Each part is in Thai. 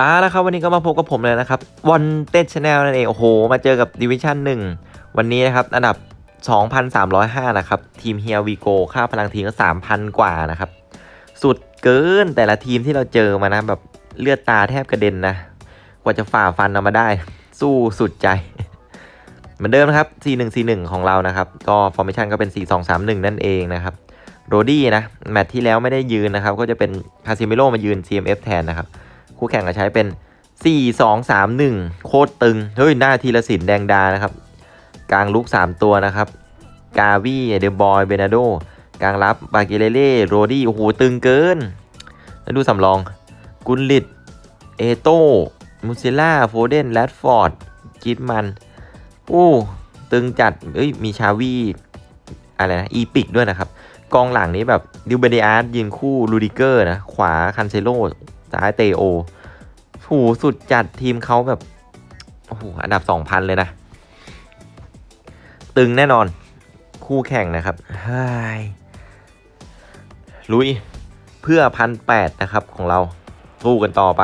อ่าแล้วครับวันนี้ก็มาพบกับผมเลยนะครับวันเต้ชาแนลนั่นเองโอ้โห มาเจอกับดิวิชั่น1วันนี้นะครับอันดับ 2,305 นะครับ ทีมเฮียวีโกค่าพลังทีมก็ 3,000 กว่านะครับ สุดเกินแต่ละทีมที่เราเจอมานะแบบเลือดตาแทบกระเด็นนะ กว่าจะฝ่าฟันเอามาได้ สู้สุดใจ เหมือนเดิมนะครับ 4141 ของเรานะครับ ก็ฟอร์เมชันก็เป็น 4231 นั่นเองนะครับโรดี้นะ แมตช์ที่แล้วไม่ได้ยืนนะครับ ก็จะเป็นคาซิเมโรมายืน CMF แทนนะครับ คู่แข่งก็ใช้เป็น 4 2 3 1 โคตรตึง เฮ้ย หน้าทีละสินแดงดานะครับ กลางลุก 3 ตัวนะครับ กาวี่เดบอย เบนาโด กลางรับบากิเลเล่โรดี้ โอ้โห ตึงเกิน แล้วดูสำรอง กุนลิดเอโต้ มูซิล่า โฟเดนแรดฟอร์ด กิดมัน โอ้ ตึงจัด เอ้ย มีชาวีอะไรนะ อีปิกด้วยนะครับ กองหลังนี้แบบดิวเบเดียร์ยืนคู่ลูดิเกอร์นะ ขวาคันเซโลซ้ายเตโอ โหสุดจัดทีมเขาแบบ โอ้โห อันดับ2,000เลยนะ ตึงแน่นอน คู่แข่งนะครับเฮ้ยลุย เพื่อพันแปดนะครับของเราสู้กันต่อไป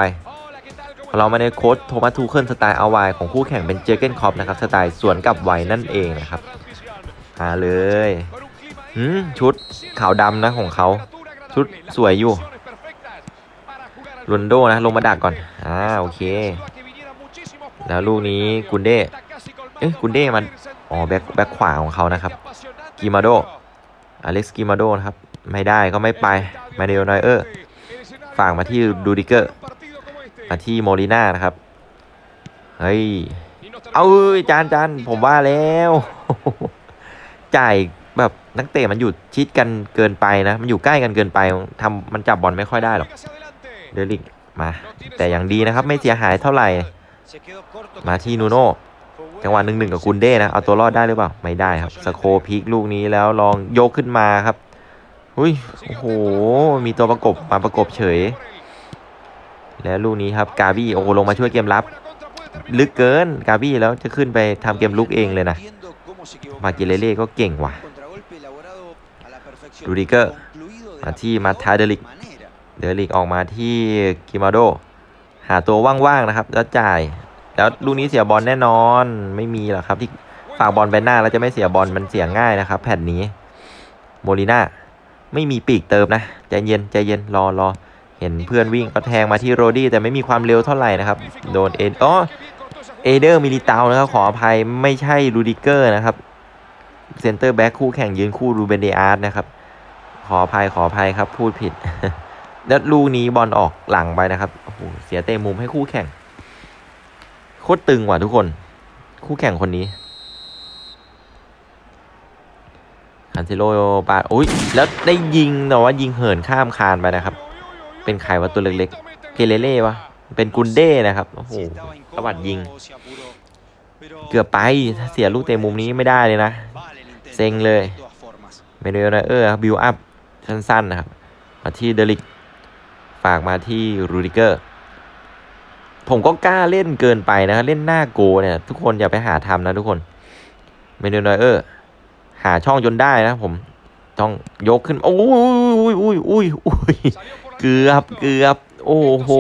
เรามาในโค้ดโทมัสทูเคิลสไตล์เอาไวของคู่แข่งเป็นเจอเกนคอปนะครับ สไตล์สวนกับไวนั่นเองนะครับหาเลยชุดขาวดำนะของเขา ชุดสวยอยู่ โรนโดนะลงมาดักก่อน อ่าโอเค แล้วลูกนี้กุนเด้ เอ๊ะกุนเด้มัน อ๋อแบ็คแบ็คขวาของเขานะครับ กิมาโด อเล็กซ์กิมาโดนะครับ ไม่ได้ก็ไม่ไป มาเดลนอยเออร์ฝากมาที่ดูดิเกอร์ มาที่โมลิน่านะครับ เฮ้ย เอาอ้ยจานจานผมว่าแล้ว จ่ายแบบนักเตะมันอยู่ชิดกันเกินไปนะ มันอยู่ใกล้กันเกินไปทำมันจับบอลไม่ค่อยได้หรอก เดลิกมา แต่อย่างดีนะครับไม่เสียหายเท่าไหร่ มาที่นูโน่จังหวะหนึ่งหนึ่งกับกุนเด้นะ เอาตัวรอดได้หรือเปล่า ไม่ได้ครับ สโคพิกลูกนี้แล้วลองโยกขึ้นมาครับหุ้ยโอ้โห มีตัวประกบมาประกบเฉย แล้วลูกนี้ครับกาบี้โอ้ลงมาช่วยเกมรับ ลึกเกินกาบี้แล้วจะขึ้นไปทำเกมลุกเองเลยนะมากิเลเล่ก็เก่งว่ะดูดิเกอร์มาที่มามาทาเดลิก เดลิกออกมาที่กิมาโด หาตัวว่างๆนะครับ แล้วจ่าย แล้วลูกนี้เสียบอลแน่นอน ไม่มีหรอกครับที่ฝากบอลไปหน้าแล้วจะไม่เสียบอลมันเสียง่ายนะครับ แผ่นนี้ โมลิน่าไม่มีปีกเติมนะใจเย็นใจเย็นรอรอเห็นเพื่อนวิ่งก็แทงมาที่โรดี้แต่ไม่มีความเร็วเท่าไหร่นะครับ โดนเอ็นอ๋อเอเดอร์มิลิเตานะครับขออภัยไม่ใช่รูดิเกอร์นะครับเซนเตอร์แบ็คคู่แข่งยืนคู่รูเบนเดอาร์ตนะครับ ขออภัยขออภัยครับพูดผิด แล้วลูกนี้บอลออกหลังไปนะครับโอ้โหเสียเตะมุมให้คู่แข่ง โคตรตึงว่ะทุกคน คู่แข่งคนนี้คันเซโลปาดอุ้ยแล้วได้ยิงแต่ว่ายิงเหินข้ามคานไปนะครับ เป็นใครวะตัวเล็กๆเกเรเล่วะเป็นกุนเด้นะครับโอ้โหสวัสดยิง เกือบไปถ้าเสียลูกเตะมุมนี้ไม่ได้เลยนะ เซ็งเลยเมเนลเออร์บิวอัพสั้นๆนะครับมาที่เดลิก ฝากมาที่รูดิเกอร์ ผมก็กล้าเล่นเกินไปนะเล่นหน้าโกเนี่ย ทุกคนอย่าไปหาทำนะทุกคนเมเนลเออร์หาช่องจนได้นะผมต้องยกขึ้นโอ้ยอุ้ยอุ้ยอุ้ยอุ้ยเกือบเกือบโอ้โห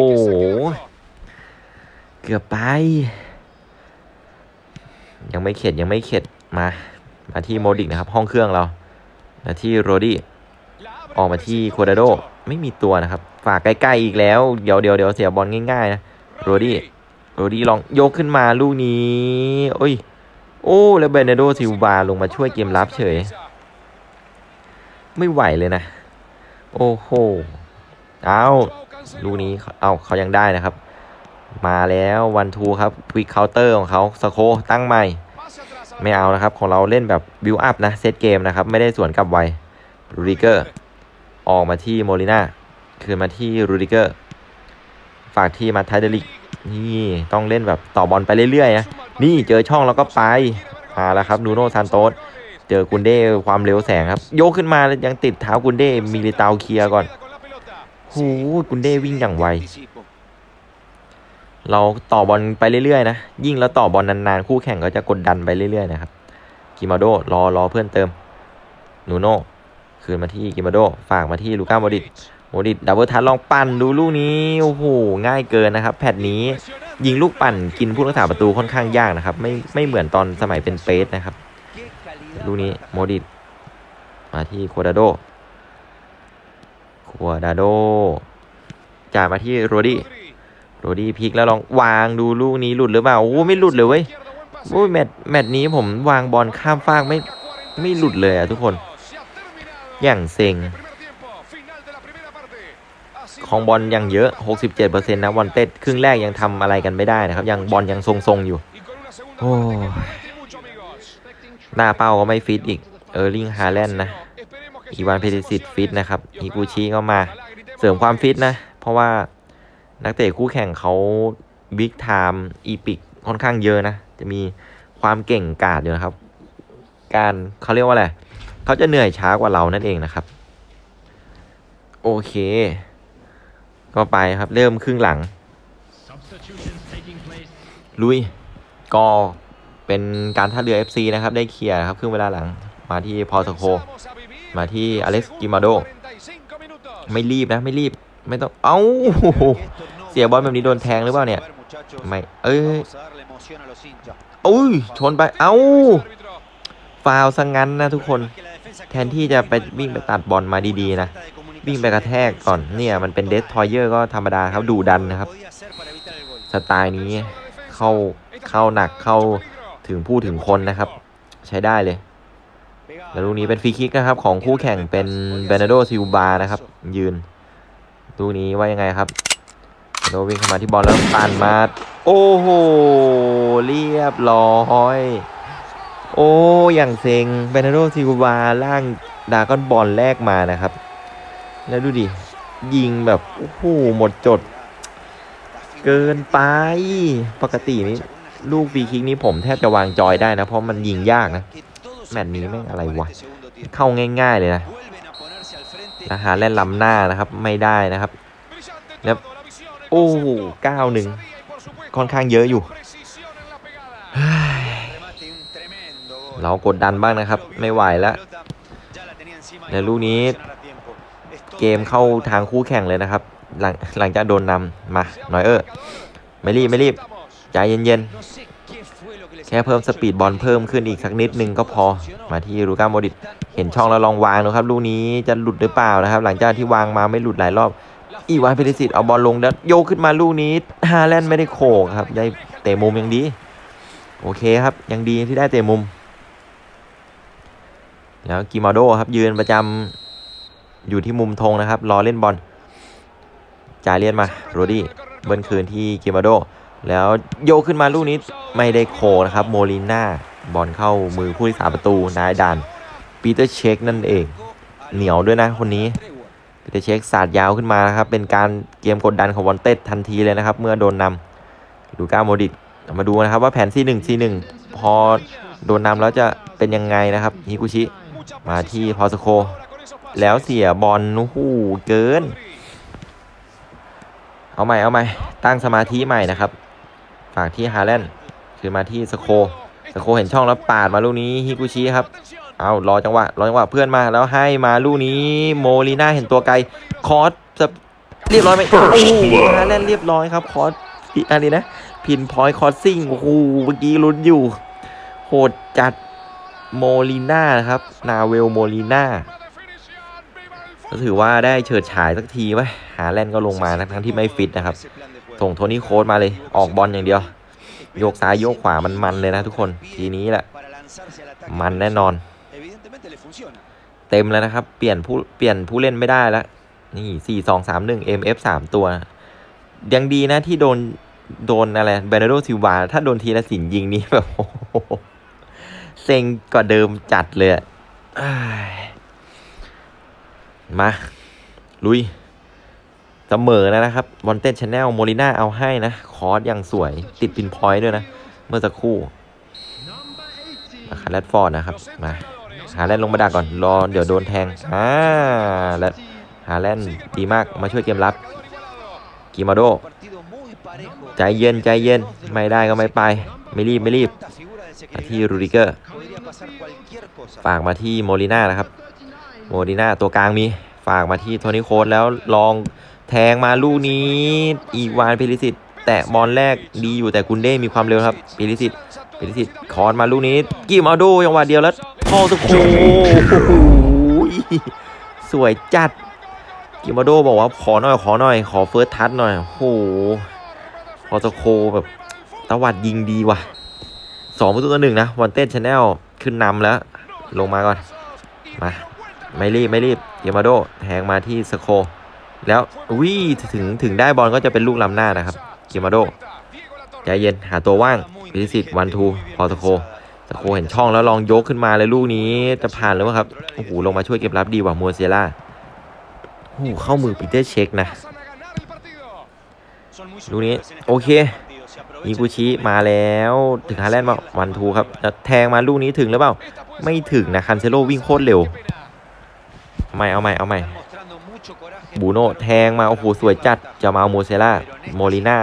เกือบไป ยังไม่เข็ดยังไม่เข็ดมา มาที่โมดิกนะครับ ห้องเครื่องเรามาที่โรดี้ออกมาที่โคดาโดไม่มีตัวนะครับ ฝากใกล้ๆอีกแล้ว เดี๋ยวเดี๋ยวเดี๋ยวเสียบอลง่ายๆนะโรดี้โรดี้ลองยกขึ้นมาลูกนี้โอ้ย โอ้แล้วเบเนโดซิลวาลงมาช่วยเกมรับเฉย ไม่ไหวเลยนะ โอ้โหเอาลูกนี้เอาเขายังได้นะครับ มาแล้ววันทูครับควิกเคาน์เตอร์ของเขาสโคตั้งใหม่ ไม่เอานะครับ ของเราเล่นแบบบิวอัพนะ เซตเกมนะครับ ไม่ได้สวนกลับไวรูดิเกอร์ ออกมาที่โมลิน่า คืนมาที่รูดิเกอร์ ฝากที่มาไทเดลิกนี่ต้องเล่นแบบต่อบอลไปเรื่อยๆนะนี่เจอช่องแล้วก็ไปมาแล้วครับนูโน่ซานโตสเจอกุนเด้ความเร็วแสงครับ โยกขึ้นมาแล้วยังติดเท้ากุนเด้มิลิตาเคลียก่อนโหกุนเด้วิ่งอย่างไว เราต่อบอลไปเรื่อยๆนะยิ่งแล้วต่อบอลนานๆคู่แข่งก็จะกดดันไปเรื่อยๆนะครับกิมาโดรอรอเพื่อนเติมนูโน่คืนมาที่กิมาโดฝากมาที่ลูก้าโมดิต ดิตดับเบิลทัชลองปั่นดูลูกนี้โอ้โหง่ายเกินนะครับ แพทนี้ยิงลูกปั่นกินผู้รักษาประตูค่อนข้างยากนะครับ ไม่ไม่เหมือนตอนสมัยเป็นเปสนะครับ ลูกนี้โมดิตมาที่ควาดาโดควาดาโดจ่ายมาที่โรดี้โรดี้พลิกแล้วลองวางดูลูกนี้หลุดหรือเปล่าโอ้ไม่หลุดเลยเว้ยโอ้แมตช์แมตช์นี้ผมวางบอลข้ามฟากไม่ไม่หลุดเลยอะทุกคน อย่างเซ็ง ของบอลยังเยอะ 67%นะวันเต็ดครึ่งแรกยังทำอะไรกันไม่ได้นะครับ ยังบอลยังทรงๆอยู่ โอ้ หน้าเป้าก็ไม่ฟิตอีก เออร์ลิงฮาแลนด์นะ อีวานเพดิสิตฟิตนะครับฮิกูชิก็มาเสริมความฟิตนะ เพราะว่านักเตะคู่แข่งเขาบิ๊กไทม์อีพิกค่อนข้างเยอะนะ จะมีความเก่งกาจอยู่นะครับ การเขาเรียกว่าอะไรเขาจะเหนื่อยช้ากว่าเรานั่นเองนะครับ โอเค ก็ไปครับเริ่มครึ่งหลัง Substitutions taking place. ลุยก็เป็นการท่าเรือ FC นะครับ ได้เคลียร์นะครับครึ่งเวลาหลัง มาที่พอสโค มาที่อเล็กซ์กิมาโด ไม่รีบนะ ไม่รีบ ไม่ต้อง เอ้า เสียบอลแบบนี้โดนแทงหรือเปล่าเนี่ย ไม่ เอ้ยอุ้ย ชนไป เอ้า ฟาวซะงั้นนะทุกคน แทนที่จะไปวิ่งไปตัดบอลมาดีๆนะ วิ่งไปกระแทกก่อนเนี่ยมันเป็นเดสทอยเยอร์ก็ธรรมดาครับดูดันนะครับ สไตล์นี้เข้าเข้าหนักเข้าถึงผู้ถึงคนนะครับ ใช้ได้เลย แล้วลูกนี้เป็นฟรีคิกนะครับ ของคู่แข่งเป็นเบรนาโดซิลบานะครับ ยืนลูกนี้ว่ายังไงครับโดวิ่งเข้ามาที่บอลแล้วปั่นมา โอ้โห เรียบร้อย โอ้อย่างเซ็งเบรนาโดซิลบาล่างดากอนบอลแรกมานะครับ แล้วดูดิ ยิงแบบโอ้โหหมดจด เกินไป ปกตินี้ลูกฟรีคิกนี้ผมแทบจะวางจอยได้นะ เพราะมันยิงยากนะ แมตช์นี้แม่งอะไรวะ เข้าง่ายๆเลยนะอาหารแล่นล้ำหน้านะครับไม่ได้นะครับแล้วโอ้หเก้าหนึ่งค่อนข้างเยอะอยู่ เรากดดันบ้างนะครับ ไม่ไหวแล้วแล้วลูกนี้ เกมเข้าทางคู่แข่งเลยนะครับ หลังหลังจากโดนนำมาหน่อยเออไม่รีบไม่รีบใจเย็นๆ แค่เพิ่มสปีดบอลเพิ่มขึ้นอีกสักนิดนึงก็พอมาที่ลูก้าโมดิตเห็นช่องแล้วลองวางดูครับลูกนี้จะหลุดหรือเปล่านะครับ หลังจากที่วางมาไม่หลุดหลายรอบ อีวานเพลิสิตเอาบอลลงแล้วโยกขึ้นมาลูกนี้ฮาแลนด์ไม่ได้โขกครับได้เตะมุมยังดี โอเคครับยังดีที่ได้เตะมุม แล้วกิมาโดครับยืนประจำ อยู่ที่มุมธงนะครับ รอเล่นบอลจ่ายเลียนมาโรดี้เบิ้ลคืนที่กิมาโด แล้วโยขึ้นมาลูกนี้ไม่ได้โคนะครับ โมลิน่าบอลเข้ามือผู้ที่สาประตูนายดานปีเตอร์เชคนั่นเอง เหนียวด้วยนะคนนี้ปีเตอร์เชคสาดยาวขึ้นมานะครับ เป็นการเกมกดดันของวอนเต็ดทันทีเลยนะครับ เมื่อโดนนำดูก้าโมดิตมาดูนะครับว่าแผนที่หนึ่งที่หนึ่งพอโดนนำแล้วจะเป็นยังไงนะครับฮิกุชิมาที่พอสโค แล้วเสียบอลนูหูเกิน เอาใหม่เอาใหม่ ตั้งสมาธิใหม่นะครับฝากที่ฮาแลนด์คือมาที่สโคสโคเห็นช่องแล้วปาดมาลูกนี้ฮิกุชิครับ เอารอจังหวะรอจังหวะเพื่อนมาแล้วให้มาลูกนี้โมลีน่าเห็นตัวไกล คอสจะเรียบร้อยไหมโอ้โหฮาแลนด์เรียบร้อยครับ คอสอะไรนะ พินพอยคอสซิ่งโอ้โหเมื่อกี้ลุ้นอยู่ โหดจัดโมลีน่านะครับ นาเวลโมลีน่า ก็ถือว่าได้เฉิดฉายสักทีไว้หาแลนด์ก็ลงมานะทั้งที่ไม่ฟิตนะครับ ส่งโทนี่โค้ดมาเลยออกบอลอย่างเดียว โยกซ้ายโยกขวามันมันเลยนะทุกคนทีนี้แหละ มันแน่นอน เต็มแล้วนะครับ เปลี่ยนผู้เปลี่ยนผู้เล่นไม่ได้แล้วนี่สี่สองสามหนึ่ง MF สามตัวยังดีนะที่โดนโดนอะไรเบรนาโดซิลวาถ้าโดนทีละสินยิงนี่แบบโอ้โหเซ็งกว่าเดิมจัดเลยอะอ้าย มา ลุยเสมอแล้วนะครับวอนเต้นชาแนลโมลิน่าเอาให้นะ คอร์สยังสวยติดพินพอยต์ด้วยนะ เมื่อสักครู่ Number 18. มาคาแรดฟอร์ดนะครับ มาหาแลนด์ลงมาดักก่อน รอเดี๋ยวโดนแทงอ่าและหาแลนด์ดีมากมาช่วยเกมรับกิมาโดใจเย็นใจเย็นไม่ได้ก็ไม่ไป ไม่รีบไม่รีบมาที่รูดิเกอร์ฝากมาที่โมลิน่านะครับ โมลิน่าตัวกลางมีฝากมาที่โทนี่โค้ดแล้วลองแทงมาลูกนี้ อีวานพิริสิตแตะบอลแรกดีอยู่แต่กุนเด้มีความเร็วครับพิริสิตพิริสิตคอนมาลูกนี้กิมเอาโดจังหวะเดียวแล้วเข้าตะโคสวยจัดกิมาโดบอกว่าขอหน่อยขอหน่อยขอเฟิร์สทัชหน่อยโอ้โหพอตะโคแบบตะวัดยิงดีว่ะสองประตูต่อหนึ่งนะวันเต้นชาแนลขึ้นนำแล้ว ลงมาก่อน มา ไม่รีบไม่รีบกิมาโดแทงมาที่สโค แล้ววิ่ถึงถึงได้บอลก็จะเป็นลูกล้ำหน้านะครับกิมาโดใจเย็นหาตัวว่างพิสิทธิ์วันทูพอสโคสโคเห็นช่องแล้วลองยกขึ้นมาเลยลูกนี้จะผ่านหรือเปล่าครับโอ้โหลงมาช่วยเก็บรับดีกว่ามัวเซียล่าโอ้โหเข้ามือปีเตอร์เช็คนะลูกนี้โอเคอิกุชิมาแล้วถึงฮาแลนด์มาวันทูครับแล้วแทงมาลูกนี้ถึงหรือเปล่า ไม่ถึงนะคันเซโลวิ่งโคตรเร็ว เอาใหม่เอาใหม่เอาใหม่บูโน่แทงมาโอ้โหสวยจัดจะมาเอาโมเซล่าโมลิน่า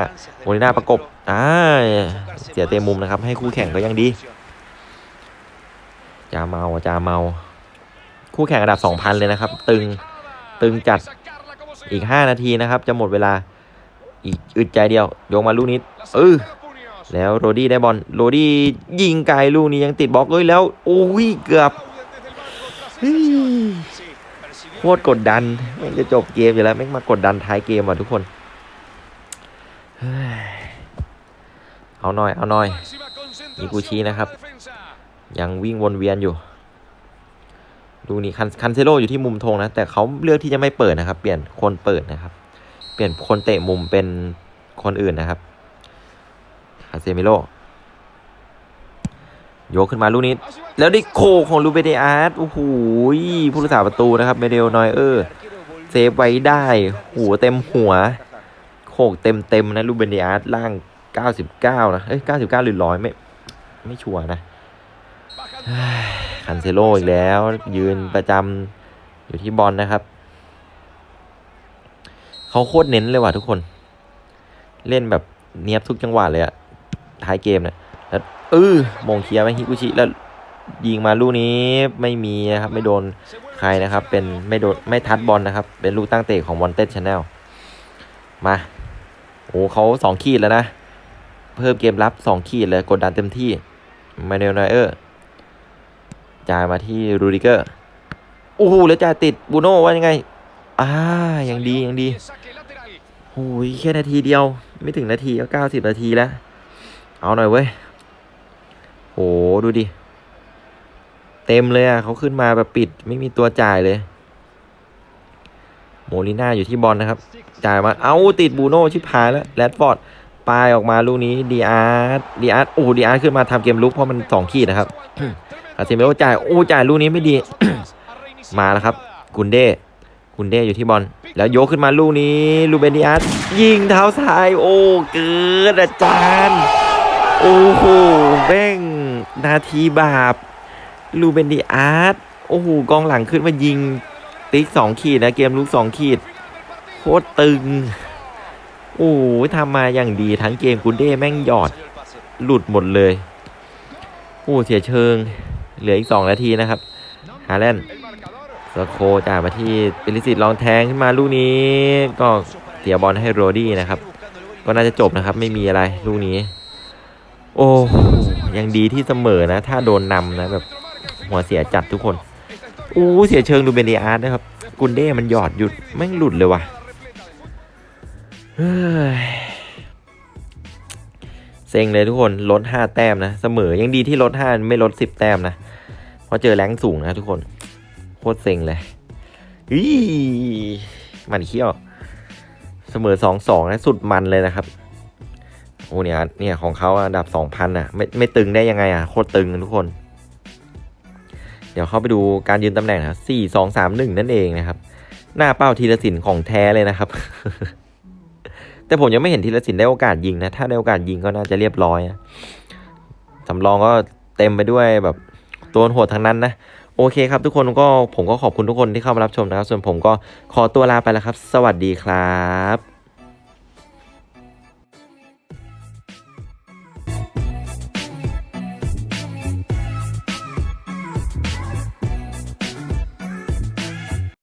โมลิน่าประกบอ่าเสียเต็มมุมนะครับ ให้คู่แข่งก็ยังดีจาเมาจาเมา คู่แข่งอันดับ 2,000 เลยนะครับ ตึงตึงจัดอีก 5 นาทีนะครับ จะหมดเวลาอีกอึดใจเดียว โยงมาลูกนี้เออแล้วโรดี้ได้บอลโรดี้ยิงไกลลูกนี้ยังติดบล็อกเลยแล้ว โอ้ยเกือบเฮ้ย โคตรกดดันแม่งจะจบเกมอยู่แล้วแม่งมากดดันท้ายเกมว่ะทุกคนเอาหน่อยเอาหน่อยอิกุชินะครับ ยังวิ่งวนเวียนอยู่ ดูนี่คันคันเซโลอยู่ที่มุมธงนะ แต่เขาเลือกที่จะไม่เปิดนะครับ เปลี่ยนคนเปิดนะครับ เปลี่ยนคนเตะมุมเป็นคนอื่นนะครับคาเซมิโล โยกขึ้นมาลูกนี้ แล้วได้โคของลูเบเดอาร์ตโอ้โหผู้รักษาประตูนะครับเมเดลนอยเออร์เซฟไว้ได้หัวเต็มหัวโขกเต็มเต็มๆนะลูเบเดอาร์ตล่าง 99 นะเอ้ย99 หรือร้อยไม่ไม่ชัวร์นะคันเซโลอีกแล้ว ยืนประจำอยู่ที่บอลนะครับ เขาโคตรเน้นเลยว่ะทุกคน เล่นแบบเนียบทุกจังหวะเลยอะท้ายเกมเนี่ย เออมงเคลียร์ไปฮิกุชิแล้วยิงมาลูกนี้ไม่มีนะครับไม่โดนใครนะครับ เป็นไม่โดนไม่ทัดบอลนะครับ เป็นลูกตั้งเตะของวอนเต็ดชาแนลมาโอ้เขาสองขีดแล้วนะ เพิ่มเกมรับสองขีดเลยกดดันเต็มที่มาเนลนเออร์จ่ายมาที่รูดิเกอร์โอ้โหแล้วจ่ายติดบูโน่ว่ายังไงอ่ายังดียังดีโอ้ยแค่นาทีเดียว ไม่ถึงนาทีก็เก้าสิบนาทีแล้ว เอาหน่อยเว้ย ดูดิ เต็มเลยอะเขาขึ้นมาแบบปิดไม่มีตัวจ่ายเลย โมลิน่าอยู่ที่บอลนะครับ จ่ายมา เอาติดบูโน่ชิบหายแล้วแรดฟอร์ดปลายออกมาลูกนี้ดีอาร์ตดีอาร์ตโอ้ดีอาร์ตขึ้นมาทำเกมลุกเพราะมันสองขีดนะครับคาเซเมโอจ่ายโอ้จ่ายลูกนี้ไม่ดี มาแล้วครับ กุนเด้กุนเด้อยู่ที่บอลแล้วยกขึ้นมาลูกนี้ลูเบนดิอาสยิงเท้าซ้าย โอ้ เกิดอาจารย์ โอ้โหแม่ง นาทีบาปลูเบนดิอาสโอ้โหกองหลังขึ้นมายิง ติ๊กสองขีดนะ เกมลุกสองขีด โคตรตึง โอ้โหทำมาอย่างดีทั้งเกมกุนเด้แม่งหยอด หลุดหมดเลยโอ้เสียเชิง เหลืออีกสองนาทีนะครับ ฮาแลนด์สโคจ่ายมาที่เปริสิตลองแทงขึ้นมาลูกนี้ก็เสียบอลให้โรดี้นะครับ ก็น่าจะจบนะครับ ไม่มีอะไรลูกนี้ โอ้ยังดีที่เสมอนะ ถ้าโดนนำนะแบบหัวเสียจัดทุกคนอู้เสียเชิงดูเบนเดอาร์ตนะครับ กุนเด้มันหยอดหยุดแม่หลุดเลยว่ะเฮ้ยเซ็งเลยทุกคนลด5แต้มนะ เสมอยังดีที่ลด5ไม่ลด10แต้มนะเพราะเจอแรงสูงนะทุกคน โคตรเซ็งเลยอีมันเขี้ยว เสมอ2-2นะสุดมันเลยนะครับ โอ้เนี่ยเนี่ยของเขาอันดับ2,000อะไม่ไม่ตึงได้ยังไงอะโคตรตึงทุกคน เดี๋ยวเข้าไปดูการยืนตำแหน่งนะ4 2 3 1นั่นเองนะครับ หน้าเป้าทีละสินของแท้เลยนะครับ แต่ผมยังไม่เห็นธีรศิลป์ได้โอกาสยิงนะ ถ้าได้โอกาสยิงก็น่าจะเรียบร้อยสำรองก็เต็มไปด้วยแบบตัวโหดทั้งนั้นนะโอเคครับทุกคนก็ผมก็ขอบคุณทุกคนที่เข้ามารับชมนะครับ ส่วนผมก็ขอตัวลาไปแล้วครับ สวัสดีครับ